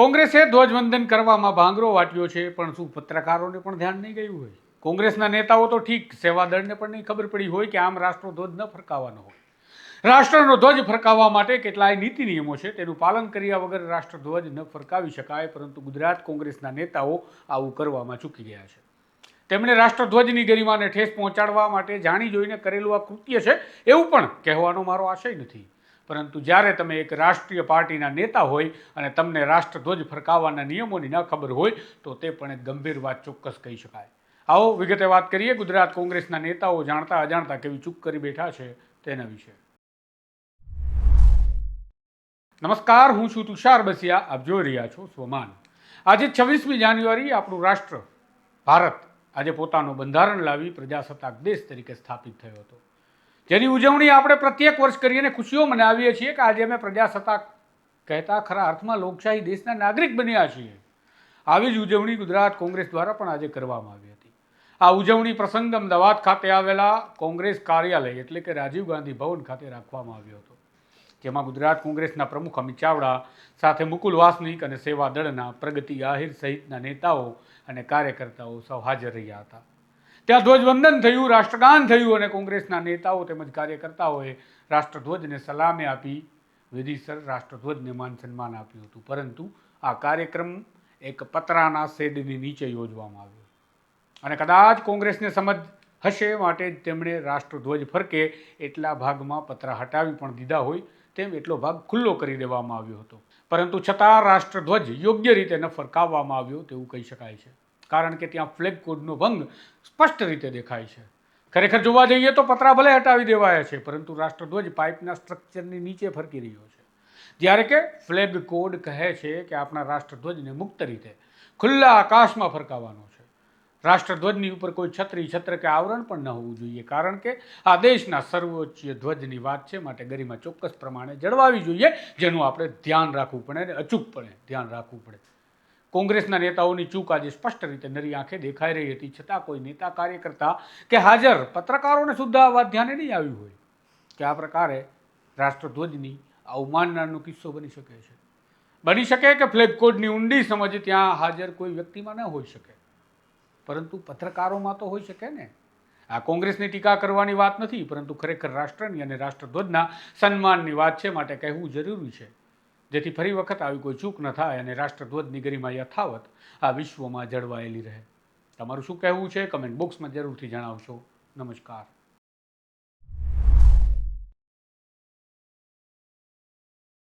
કોંગ્રેસે ધ્વજવંદન કરવામાં ભાંગરો વાટ્યો છે, પણ શું પત્રકારોને પણ ધ્યાન નહીં ગયું હોય? કોંગ્રેસના નેતાઓ તો ઠીક, સેવાદળને પણ નહીં ખબર પડી હોય કે આમ રાષ્ટ્રધ્વજ ન ફરકાવવાનો હોય. રાષ્ટ્રનો ધ્વજ ફરકાવવા માટે કેટલાય નીતિ નિયમો છે, તેનું પાલન કર્યા વગર રાષ્ટ્રધ્વજ ન ફરકાવી શકાય, પરંતુ ગુજરાત કોંગ્રેસના નેતાઓ આવું કરવામાં ચૂકી ગયા છે. તેમણે રાષ્ટ્રધ્વજની ગરિમાને ઠેસ પહોંચાડવા માટે જાણી જોઈને કરેલું આ કૃત્ય છે, એવું પણ કહેવાનો મારો આશય નથી. પરંતુ જ્યારે તમે એક રાષ્ટ્રીય પાર્ટીના નેતા હોય અને તમને રાષ્ટ્રધ્વજ ફરકાવવાના નિયમોની ન ખબર હોય, તો તે પણ એક ગંભીર વાત ચોક્કસ કહી શકાય. આવો વિગતે વાત કરીએ, ગુજરાત કોંગ્રેસના નેતાઓ જાણતા અજાણતા કેવી ચૂક કરી બેઠા છે તેના વિશે. નમસ્કાર, હું છું તુષાર બસિયા, આપ જોઈ રહ્યા છો સ્વમાન. આજે છવ્વીસમી જાન્યુઆરી, આપણું રાષ્ટ્ર, ભારત, આજે પોતાનું બંધારણ લાવી પ્રજાસત્તાક દેશ તરીકે સ્થાપિત થયો હતો. જેની ઉજવણી આપણે પ્રત્યેક વર્ષ કરીને ખુશીઓ મનાવીએ છીએ કે આજે અમે પ્રજાસત્તાક કહેતા ખરા અર્થમાં લોકશાહી દેશના નાગરિક બન્યા છીએ. આવી જ ઉજવણી ગુજરાત કોંગ્રેસ દ્વારા પણ આજે કરવામાં આવી હતી. આ ઉજવણી પ્રસંગ અમદાવાદ ખાતે આવેલા કોંગ્રેસ કાર્યાલય એટલે કે રાજીવ ગાંધી ભવન ખાતે રાખવામાં આવ્યો હતો. જેમાં ગુજરાત કોંગ્રેસના પ્રમુખ અમિત ચાવડા સાથે મુકુલ વાસનિક અને સેવા દળના પ્રગતિ આહિર સહિતના નેતાઓ અને કાર્યકર્તાઓ સૌ હાજર રહ્યા હતા. ત્યાં ધ્વજવંદન થયું, રાષ્ટ્રગાન થયું અને કોંગ્રેસના નેતાઓ તેમજ કાર્યકર્તાઓએ રાષ્ટ્રધ્વજને સલામી આપી. વિધિસર રાષ્ટ્રધ્વજને માન સન્માન આપ્યું હતું. પરંતુ આ કાર્યક્રમ એક પતરાના શેડની નીચે યોજવામાં આવ્યો. અને કદાચ કોંગ્રેસને સમજ હશે માટે જ તેમણે રાષ્ટ્રધ્વજ ફરકે એટલા ભાગમાં પતરા હટાવી પણ દીધા હોય તેમ એટલો ભાગ ખુલ્લો કરી દેવામાં આવ્યો હતો. પરંતુ છતાં રાષ્ટ્રધ્વજ યોગ્ય રીતે ન ફરકાવવામાં આવ્યો તેવું કહી શકાય છે. કારણ કે ત્યાં ફ્લેગ કોડનો ભંગ સ્પષ્ટ રીતે દેખાય છે. ખરેખર જોવા જઈએ તો પતરા ભલે હટાવી દેવાયા છે, પરંતુ રાષ્ટ્રધ્વજ પાઇપના સ્ટ્રક્ચરની નીચે ફરકી રહ્યો છે. જ્યારે કે ફ્લેગ કોડ કહે છે કે આપણા રાષ્ટ્રધ્વજને મુક્ત રીતે ખુલ્લા આકાશમાં ફરકાવવાનો છે. રાષ્ટ્રધ્વજની ઉપર કોઈ છત્રી, છત્ર કે આવરણ પણ ન હોવું જોઈએ, કારણ કે આ દેશના સર્વોચ્ચ ધ્વજની વાત છે, માટે ગરિમા ચોક્કસ પ્રમાણે જળવાવી જોઈએ, જેનું આપણે ધ્યાન રાખવું પડે અને અચૂકપણે ધ્યાન રાખવું પડે. કોંગ્રેસના નેતાઓની ચૂક આજે સ્પષ્ટ રીતે નરી આંખે દેખાઈ રહી હતી. છતાં કોઈ નેતા કાર્યકર્તા કે હાજર પત્રકારોને સુદ્ધા આ વાત ધ્યાને નહીં આવ્યું હોય. કે આ પ્રકારે રાષ્ટ્રધ્વજની અવમાનનાનો કિસ્સો બની શકે છે. બની શકે કે ફ્લેગકોડની ઊંડી સમજ ત્યાં હાજર કોઈ વ્યક્તિમાં ન હોઈ શકે. પરંતુ પત્રકારોમાં તો હોઈ શકે ને. આ કોંગ્રેસની ટીકા કરવાની વાત નથી, પરંતુ ખરેખર રાષ્ટ્રની અને રાષ્ટ્રધ્વજના સન્માનની વાત છે માટે કહેવું જરૂરી છે. જેથી ફરી વખત આવી કોઈ ચૂક ન થાય અને રાષ્ટ્રધ્વજની ગરિમા યથાવત આ વિશ્વમાં જળવાયેલી રહે. તમારું શું કહેવું છે? કમેન્ટ બોક્સમાં જરૂરથી જણાવશો. નમસ્કાર.